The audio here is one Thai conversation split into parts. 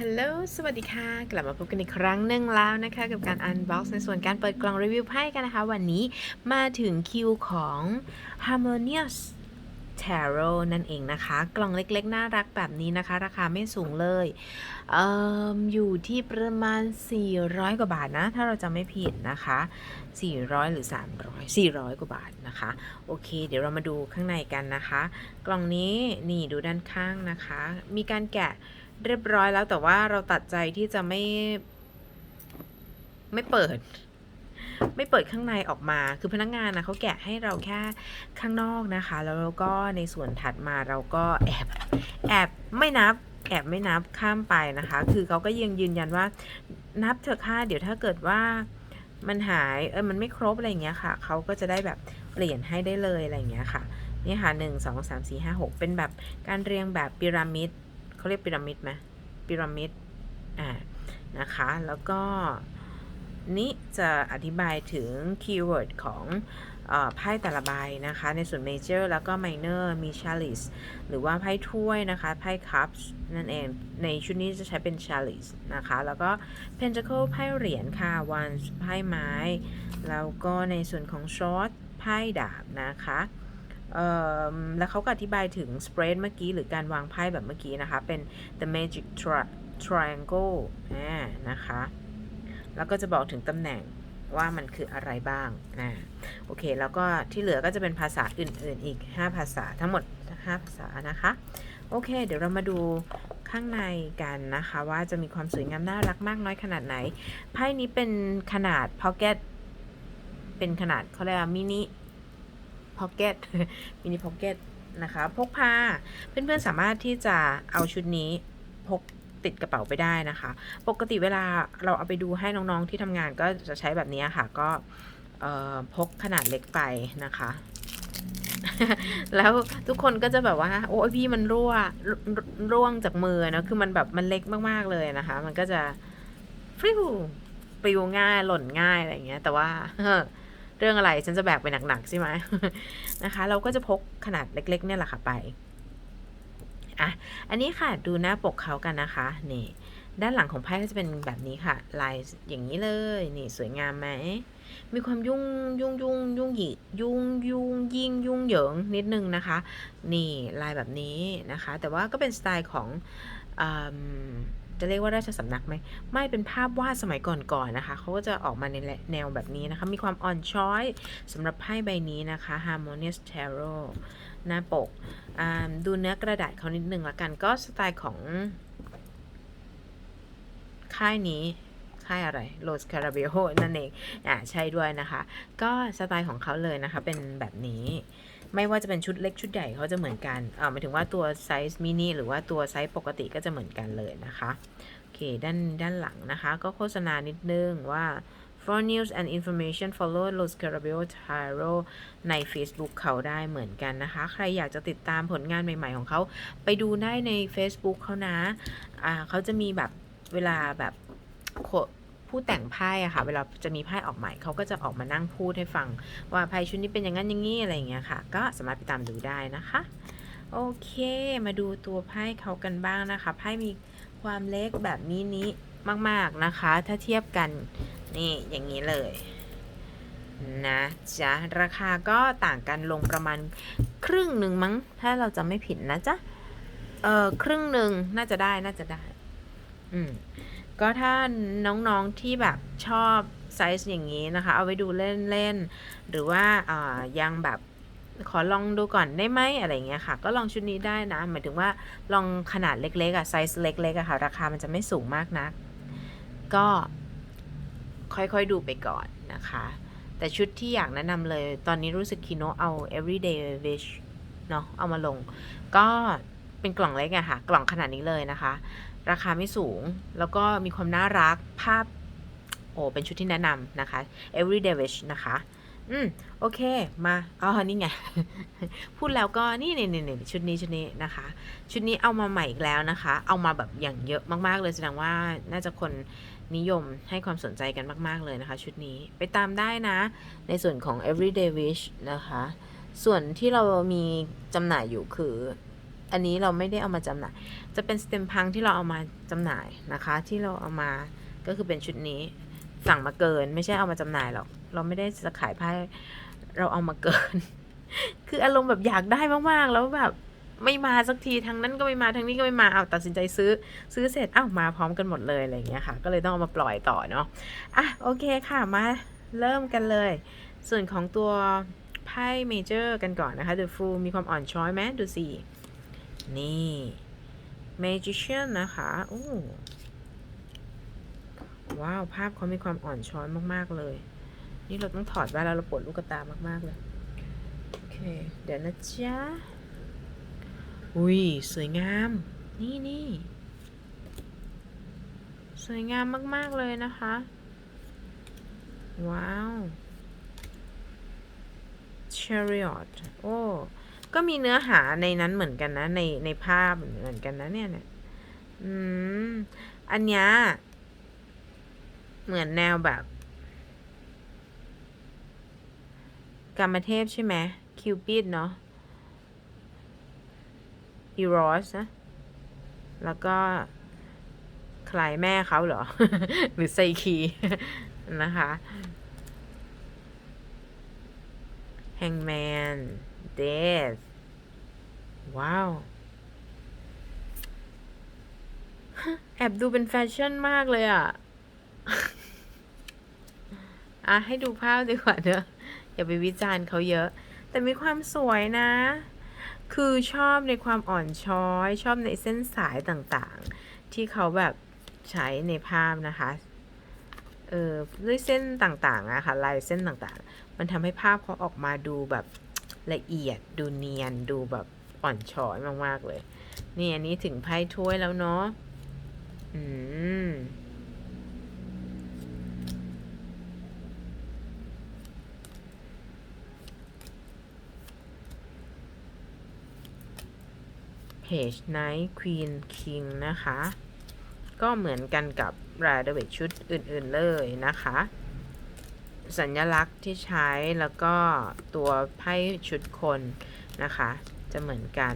ฮัลโหล สวัสดีค่ะ กลับมาพบกันอีกครั้งหนึ่งแล้วนะคะ กับการอันบ็อกซ์ในส่วนการเปิดกล่องรีวิวไพ่กันนะคะ วันนี้มาถึงคิวของ Harmonious Tarot นั่นเองนะคะ กล่องเล็กๆ น่ารักแบบนี้นะคะ ราคาไม่สูงเลยเอออยู่ที่ประมาณ 400 กว่าบาทนะ ถ้าเราจะไม่ผิดนะคะ 400 หรือ 300 400 กว่าบาทนะคะ โอเค เดี๋ยวเรามาดูข้างในกันนะคะ กล่องนี้นี่ดูด้านข้างนะคะ มีการแกะ เรียบร้อยแล้วแต่ว่าเราตัดใจที่จะไม่ ไม่เปิด ไม่เปิดข้างในออกมาคือพนักงานนะเขาแกะให้เราแค่ข้างนอกนะคะ แล้วเราก็ในส่วนถัดมาเราก็แอบแอบไม่นับแอบไม่นับข้ามไปนะคะ คือเขาก็ยังยืนยันว่า นับเถอะค่ะเดี๋ยวถ้าเกิดว่ามันหายเออมันไม่ครบอะไรอย่างเงี้ยค่ะเขาก็จะได้แบบเปลี่ยนให้ได้เลยอะไรอย่างเงี้ยค่ะนี่ค่ะหนึ่งสองสามสี่ห้าหกเป็นแบบการเรียงแบบพีระมิด เขาเรียกพีระมิดไหมพีระมิดอ่านะคะ แล้วก็นี้จะอธิบายถึงคีย์เวิร์ดของไพ่แต่ละใบนะคะ ในส่วนเมเจอร์แล้วก็ไมเนอร์มีชาลิสหรือว่าไพ่ถ้วยนะคะ ไพ่คัพนั่นเอง ในชุดนี้จะใช้เป็นชาลิสนะคะ แล้วก็เพน t เคิลไพ่เหรียญค่ะวันไพ่ไม้ แล้วก็ในส่วนของช็อตไพ่ดาบนะคะ แล้วเขาก็อธิบายถึง spread เมื่อกี้หรือการวางไพ่แบบเมื่อกี้นะคะ เป็น the magic Triangle นะคะ แล้วก็จะบอกถึงตำแหน่งว่ามันคืออะไรบ้างนะโอเค แล้วก็ที่เหลือก็จะเป็นภาษาอื่นๆอีก 5 ภาษาทั้งหมด 5 ภาษานะคะ โอเค เดี๋ยวเรามาดูข้างในกันนะคะ ว่าจะมีความสวยงามน่ารักมากน้อยขนาดไหน ไพ่นี้เป็นขนาด pocket เป็นขนาดเขาเรียกว่ามินิ พ็อกเก็ตมินิพ็อกเก็ตนะคะ พกพา เพื่อนๆสามารถที่จะเอาชุดนี้พกติดกระเป๋าไปได้นะคะ ปกติเวลาเราเอาไปดูให้น้องๆที่ทำงานก็จะใช้แบบนี้ค่ะ ก็พกขนาดเล็กไปนะคะ แล้วทุกคนก็จะแบบว่า โอ้ยพี่มันรั่วรร่วงจากมือเนอะคือมันแบบมันเล็กมากๆเลยนะคะ มันก็จะฟิวปลิวง่ายหล่นง่ายอะไรอย่างเงี้ย แต่ว่า รื่องอะไรฉันจะแบกไปหนักๆใช่ไหมนะคะ เราก็จะพกขนาดเล็ก ๆ เนี่ยแหละค่ะไปอะอันนี้ค่ะดูหน้าปกเขากันนะคะนี่ด้านหลังของไพ่ก็จะเป็นแบบนี้ค่ะ ลายอย่างนี้เลยนี่สวยงามไหมมีความยุ่งยุ่งยุ่งยุ่งหยิยุ่งยุ่งยิ่งยุ่งเหยิงนิดนึงนะคะ นี่ลายแบบนี้นะคะ แต่ว่าก็เป็นสไตล์ของอ จะเรียกว่าราชสำนักไหมไม่เป็นภาพวาดสมัยก่อนๆนนะคะเขาก็จะออกมาในแนวแบบนี้นะคะ มีความอ่อนช้อยสำหรับไพ่ใบนี้นะคะ Harmonious Tarot หน้าปกดูเนื้อกระดาษเขานิดนึงละกันก็สไตล์ของค่ายนี้ค่ายอะไร Los c a r a b e o นั่นเองอ่าใช่ด้วยนะคะ ก็สไตล์ของเขาเลยนะคะ เป็นแบบนี้ ไม่ว่าจะเป็นชุดเล็กชุดใหญ่เขาจะเหมือนกันอ่าหมายถึงว่าตัวไซส์มินิหรือว่าตัวไซส์ปกติก็จะเหมือนกันเลยนะคะโอเคด้านด้านหลังนะคะ ก็โฆษณานิดนึงว่า for news and information follow Los Carabeo Taro ใน Facebook เขาได้เหมือนกันนะคะ ใครอยากจะติดตามผลงานใหม่ ๆ ของเขา ไปดูได้ใน Facebook เขานะ อ่าเขาจะมีแบบเวลาแบบ ผู้แต่งไพ่อะค่ะ เวลาจะมีไพ่ออกใหม่เขาก็จะออกมานั่งพูดให้ฟัง ว่าไพ่ชุดนี้เป็นอย่างนั้นอย่างนี้อะไรอย่างเงี้ยค่ะ ก็สามารถไปตามดูได้นะคะ โอเค มาดูตัวไพ่เขากันบ้างนะคะ ไพ่มีความเล็กแบบมินิมาก ๆนะคะ ถ้าเทียบกันนี่อย่างนี้เลยนะจ๊ะ ราคาก็ต่างกันลงประมาณครึ่งหนึ่งมั้ง ถ้าเราจะไม่ผิดนะจ๊ะ เออครึ่งหนึ่งน่าจะได้น่าจะได้ อืม ก็ถ้าน้องๆที่แบบชอบไซส์อย่างนี้นะคะ เอาไว้ดูเล่นๆ หรือว่าอ่ายังแบบขอลองดูก่อนได้ไหมอะไรเงี้ยค่ะ ก็ลองชุดนี้ได้นะ หมายถึงว่าลองขนาดเล็กๆอะไซส์เล็กๆอะค่ะ ราคามันจะไม่สูงมากนัก ก็ค่อยๆดูไปก่อนนะคะ แต่ชุดที่อยากแนะนำเลย ตอนนี้รู้สึกคิโนเอา everyday wish เนาะเอามาลง ก็เป็นกล่องเล็กอะค่ะ กล่องขนาดนี้เลยนะคะ ราคาไม่สูง แล้วก็มีความน่ารักภาพ โอ้ เป็นชุดที่แนะนำนะคะ everyday wish นะคะ อืม โอเค มาอ๋อนี่ไง พูดแล้วก็นี่นี่นี่ชุดนี้ชุดนี้นะคะ ชุดนี้เอามาใหม่อีกแล้วนะคะ เอามาแบบอย่างเยอะมาก ๆ เลยแสดงว่าน่าจะคนนิยมให้ความสนใจกันมาก ๆ เลยนะคะ ชุดนี้ไปตามได้นะ ในส่วนของ everyday wish นะคะ ส่วนที่เรามีจำหน่ายอยู่คือ อันนี้เราไม่ได้เอามาจำหน่าย จะเป็นสเต็มพังที่เราเอามาจำหน่ายนะคะ ที่เราเอามาก็คือเป็นชุดนี้สั่งมาเกิน ไม่ใช่เอามาจำหน่ายหรอก เราไม่ได้จะขายไพ่เราเอามาเกิน คืออารมณ์แบบอยากได้มากๆ แล้วแบบไม่มาสักทีทางนั้นก็ไม่มาทางนี้ก็ไม่มาเอาตัดสินใจซื้อ ซื้อเสร็จอ้าวมาพร้อมกันหมดเลยอะไรอย่างเงี้ยค่ะ ก็เลยต้องเอามาปล่อยต่อเนาะอะโอเคค่ะมาเริ่มกันเลย ส่วนของตัวไพ่เมเจอร์กันก่อนนะคะ The Fool มีความอ่อนช้อยไหมดูสิ นี่ Magician นะคะโอ้ว้าว ภาพเขามีความอ่อนช้อยมาก ๆ เลย นี่เราต้องถอดแว่นแล้วเราปวดลูกตามาก ๆ เลย โอเค เดี๋ยวนะจ๊ะ อุ้ย สวยงาม นี่นี่สวยงามมาก ๆ เลยนะคะ ว้าว Chariot โอ้ ก็มีเนื้อหาในนั้นเหมือนกันนะ ในในภาพเหมือนกันนะเนี่ยเนี่ยอืมอันเนี้ยเหมือนแนวแบบกรรมเทพใช่ไหมคิวปิดเนาะอีรอสนะ แล้วก็ใครแม่เขาเหรอ หรือไซคีนะคะ Hangman Death ว้าว แอบดูเป็นแฟชั่นมากเลยอะ อะ ให้ดูภาพดีกว่าเนอะอย่าไปวิจารณ์เขาเยอะ แต่มีความสวยนะ คือชอบในความอ่อนช้อย ชอบในเส้นสายต่างๆ ที่เขาแบบใช้ในภาพนะคะ เออด้วยเส้นต่างๆอะค่ะลายเส้นต่างๆ มันทำให้ภาพเขาออกมาดูแบบละเอียดดูเนียนดูแบบ อ่อนช้อยมากๆเลย นี่อันนี้ถึงไพ่ถ้วยแล้วเนาะ อืมเพจ Knight Queen King นะคะ ก็เหมือนกันกับรายละเอียดชุดอื่นๆเลยนะคะ สัญลักษณ์ที่ใช้แล้วก็ตัวไพ่ชุดคนนะคะ จะเหมือนกัน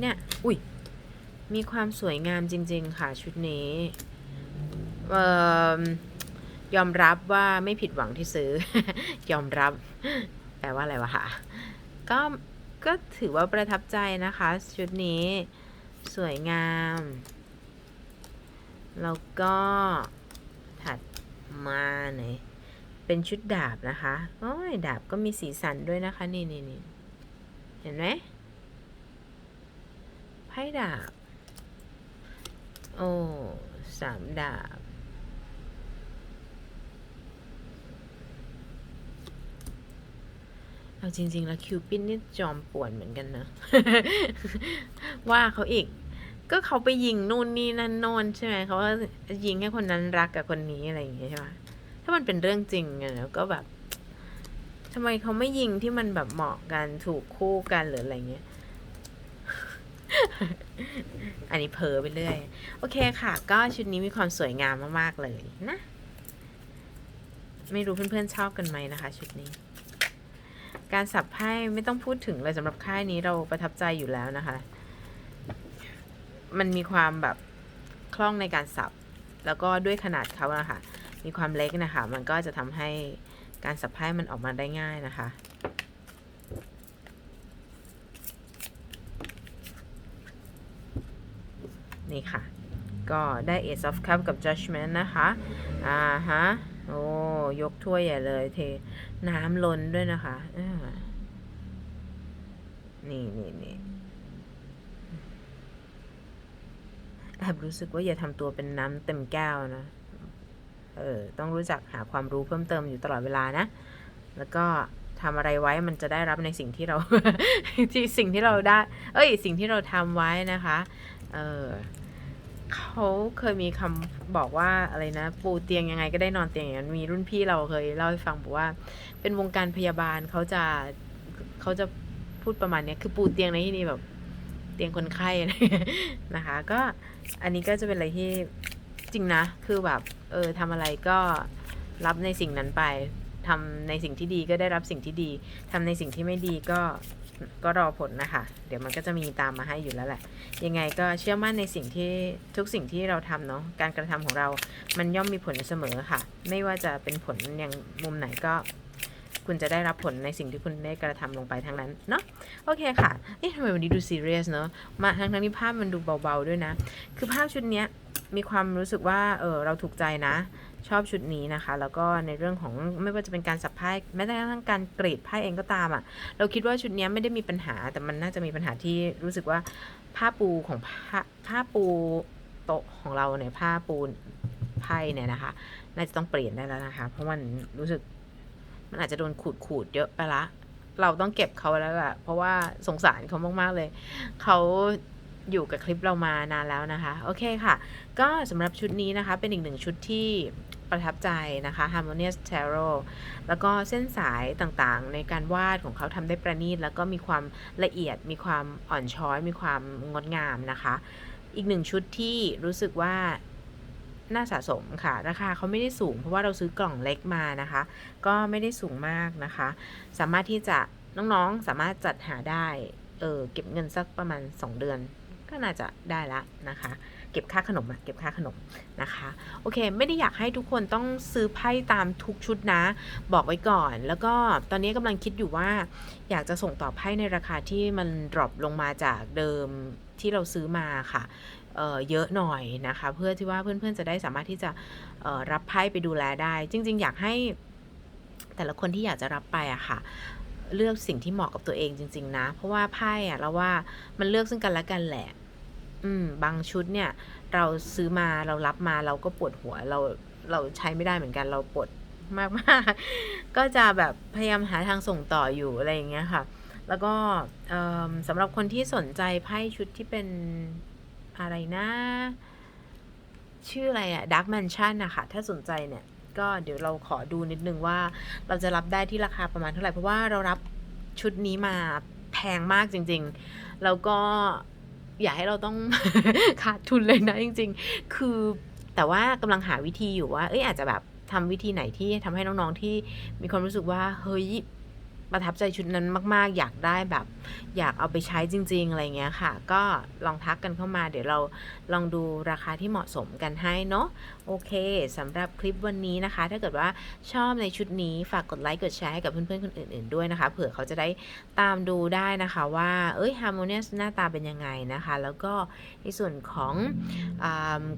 เนี่ย อุ้ย มีความสวยงามจริง ๆ ค่ะชุดนี้เอ่อยอมรับว่าไม่ผิดหวังที่ซื้อ ยอมรับ แปลว่าอะไรวะคะก็ ก็ถือว่าประทับใจนะคะ ชุดนี้สวยงาม แล้วก็ถัดมาไหน เป็นชุดดาบนะคะโอ้ยดาบก็มีสีสันด้วยนะคะ นี่นี่นี่เห็นไหมไพ่ดาบ โอ้สามดาบ เอาจริง ๆ แล้วคิวปินนี่จอมป่วนเหมือนกันนะ ว่าเขาอีก ก็เขาไปยิงนู่นนี่นั่นโน่นใช่ไหมเขาว่ายิงให้คนนั้นรักกับคนนี้อะไรอย่างเงี้ยใช่ไหมามันเป็นเรื่องจริงอะแล้วก็แบบทำไมเขาไม่ยิงที่มันแบบเหมาะกันถูกคู่กันหรืออะไรเงี้ย อันนี้เพ้อไปเรื่อย โอเคค่ะ ก็ชุดนี้มีความสวยงามมากๆเลยนะ ไม่รู้เพื่อนๆชอบกันไหมนะคะ ชุดนี้ การสับไพ่ไม่ต้องพูดถึงเลยสำหรับค่ายนี้เราประทับใจอยู่แล้วนะคะ มันมีความแบบคล่องในการสับ แล้วก็ด้วยขนาดเขานะค่ะ มีความเล็กนะคะ มันก็จะทำให้การสับไพ่มันออกมาได้ง่ายนะคะ นี่ค่ะ ก็ได้ Ace of Cup กับ Judgment นะคะ อ่าฮะ โอ้ ยกถ้วยใหญ่เลยเทน้ำล้นด้วยนะคะนี่นี่นี่แอบรู้สึกว่าอย่าทำตัวเป็นน้ำเต็มแก้วนะ เออต้องรู้จักหาความรู้เพิ่มเติมอยู่ตลอดเวลานะ แล้วก็ทำอะไรไว้มันจะได้รับในสิ่งที่เรา ที่สิ่งที่เราได้ เอ้ย สิ่งที่เราทำไว้นะคะ เออเขาเคยมีคำบอกว่าอะไรนะ ปูเตียงยังไงก็ได้นอนเตียงอย่างนั้นมีรุ่นพี่เราเคยเล่าให้ฟังบอกว่า เป็นวงการพยาบาลเขาจะเขาจะพูดประมาณนี้คือปูเตียงในที่นี้แบบเตียงคนไข้นะคะ ก็อันนี้ก็จะเป็นอะไรที่ จริงนะ คือแบบเออทำอะไรก็รับในสิ่งนั้นไปทำในสิ่งที่ดีก็ได้รับสิ่งที่ดีทำในสิ่งที่ไม่ดีก็ก็รอผลนะคะ เดี๋ยวมันก็จะมีตามมาให้อยู่แล้วแหละ ยังไงก็เชื่อมั่นในสิ่งที่ทุกสิ่งที่เราทำเนาะ การกระทำของเรา มันย่อมมีผลเสมอค่ะ ไม่ว่าจะเป็นผลอย่างมุมไหนก็ คุณจะได้รับผลในสิ่งที่คุณได้กระทำลงไปทั้งนั้นเนาะ โอเคค่ะเอ๊ะทำไมวันนี้ดูซีเรียสเนาะ มาทั้งทั้งที่ภาพมันดูเบาๆด้วยนะ คือภาพชุดเนี้ย มีความรู้สึกว่าเออเราถูกใจนะ ชอบชุดนี้นะคะ แล้วก็ในเรื่องของไม่ว่าจะเป็นการสับไพ่แม้แต่กระทั่งการกรีดไพ่เองก็ตามอะ่ะ เราคิดว่าชุดนี้ไม่ได้มีปัญหา แต่มันน่าจะมีปัญหาที่รู้สึกว่าผ้าปูของผ้าผ้าปูโต๊ะของเราเนี่ยผ้าปูไพ่เนี่ยนะคะ น่าจะต้องเปลี่ยนได้แล้วนะคะ เพราะมันรู้สึกมันอาจจะโดนขูดขูดๆเยอะไปละเราต้องเก็บเขาแล้วแหละเพราะว่าสงสารเขามากๆเลยเขา อยู่กับคลิปเรามานานแล้วนะคะ โอเคค่ะ ก็สำหรับชุดนี้นะคะ เป็นอีกหนึ่งชุดที่ประทับใจนะคะ Harmonious Tarot แล้วก็เส้นสายต่างๆ ในการวาดของเขาทำได้ประณีต แล้วก็มีความละเอียด มีความอ่อนช้อย มีความงดงามนะคะ อีกหนึ่งชุดที่รู้สึกว่าน่าสะสมค่ะ ราคาเขาไม่ได้สูงเพราะว่าเราซื้อกล่องเล็กมานะคะ ก็ไม่ได้สูงมากนะคะ สามารถที่จะน้องๆสามารถจัดหาได้ เออเก็บเงินสักประมาณ 2 เดือน ก็น่าจะได้ละนะคะ เก็บค่าขนมอะเก็บค่าขนมนะคะ โอเค ไม่ได้อยากให้ทุกคนต้องซื้อไพ่ตามทุกชุดนะ บอกไว้ก่อน แล้วก็ตอนนี้กำลังคิดอยู่ว่า อยากจะส่งต่อไพ่ในราคาที่มันดรอปลงมาจากเดิมที่เราซื้อมาค่ะเเยอะหน่อยนะคะ เพื่อที่ว่าเพื่อนๆจะได้สามารถที่จะรับไพ่ไปดูแลได้ จริง ๆ อยากให้แต่ละคนที่อยากจะรับไปอะค่ะ เลือกสิ่งที่เหมาะกับตัวเองจริง ๆ นะ เพราะว่าไพ่อะเราว่ามันเลือกซึ่งกันและกันแหละ อืม บางชุดเนี่ย เราซื้อมาเรารับมาเราก็ปวดหัวเราเราใช้ไม่ได้เหมือนกันเราปวดมากมากๆก็จะแบบพยายามหาทางส่งต่ออยู่อะไรอย่างเงี้ยค่ะ แล้วก็เออสำหรับคนที่สนใจไพ่ชุดที่เป็นอะไรนะ ชื่ออะไรอะ Dark Mansion นะคะถ้าสนใจเนี่ย ก็เดี๋ยวเราขอดูนิดนึงว่า เราจะรับได้ที่ราคาประมาณเท่าไหร่ เพราะว่าเรารับชุดนี้มาแพงมากจริง ๆ แล้วก็อย่าให้เราต้องขาดทุนเลยนะจริง ๆ คือแต่ว่ากำลังหาวิธีอยู่ว่า เอ้ยอาจจะแบบทำวิธีไหนที่ทำให้น้องๆที่มีความรู้สึกว่าเฮ้ย ประทับใจชุดนั้นมาก ๆ อยากได้แบบ อยากเอาไปใช้จริง ๆ อะไรเงี้ยค่ะ ก็ลองทักกันเข้ามา เดี๋ยวเราลองดูราคาที่เหมาะสมกันให้เนาะโอเคสำหรับคลิปวันนี้นะคะ ถ้าเกิดว่าชอบในชุดนี้ฝากกดไลค์กดแชร์ให้กับเพื่อนๆคนอื่น ๆด้วยนะคะ เผื่อเขาจะได้ตามดูได้นะคะว่าเอ้ย Harmonious หน้าตาเป็นยังไงนะคะ แล้วก็ในส่วนของอ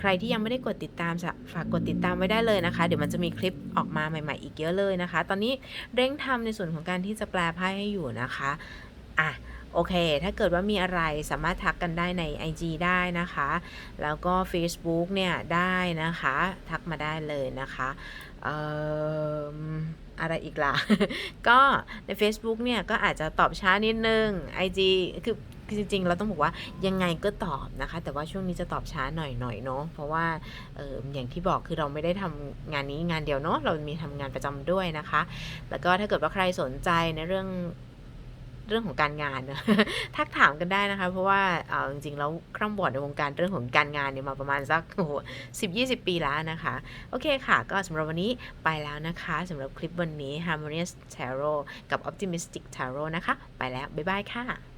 ใครที่ยังไม่ได้กดติดตามฝากกดติดตามไว้ได้เลยนะคะ เดี๋ยวมันจะมีคลิปออกมาใหม่ ๆ อีกเยอะเลยนะคะ ตอนนี้เร่งทำในส่วนของการที่จะแปลไพ่ให้อยู่นะคะอะโอเค ถ้าเกิดว่ามีอะไรสามารถทักกันได้ใน IG ได้นะคะ แล้วก็ Facebook เนี่ยได้นะคะ ทักมาได้เลยนะคะเอ่ออะไรอีกล่ะ ก็ใน Facebook เนี่ยก็อาจจะตอบช้านิดนึง IG คือ คือจริงๆ เราต้องบอกว่ายังไงก็ตอบนะคะ แต่ว่าช่วงนี้จะตอบช้าหน่อยๆเนาะเพราะว่าเอออย่างที่บอกคือเราไม่ได้ทำงานนี้งานเดียวเนาะเรามีทำงานประจำด้วยนะคะ แล้วก็ถ้าเกิดว่าใครสนใจในเรื่องเรื่องของการงานทักถามกันได้นะคะ เพราะว่าเอาจริงๆ แล้วคร่ำบอดในวงการเรื่องของการงานเนี่ยมาประมาณสักโอ้โหสิบยี่สิบปีแล้วนะคะ โอเคค่ะ ก็สำหรับวันนี้ไปแล้วนะคะสำหรับคลิปวันนี้ Harmonious Tarot กับ Optimistic Tarot นะคะ ไปแล้ว บ๊ายบายค่ะ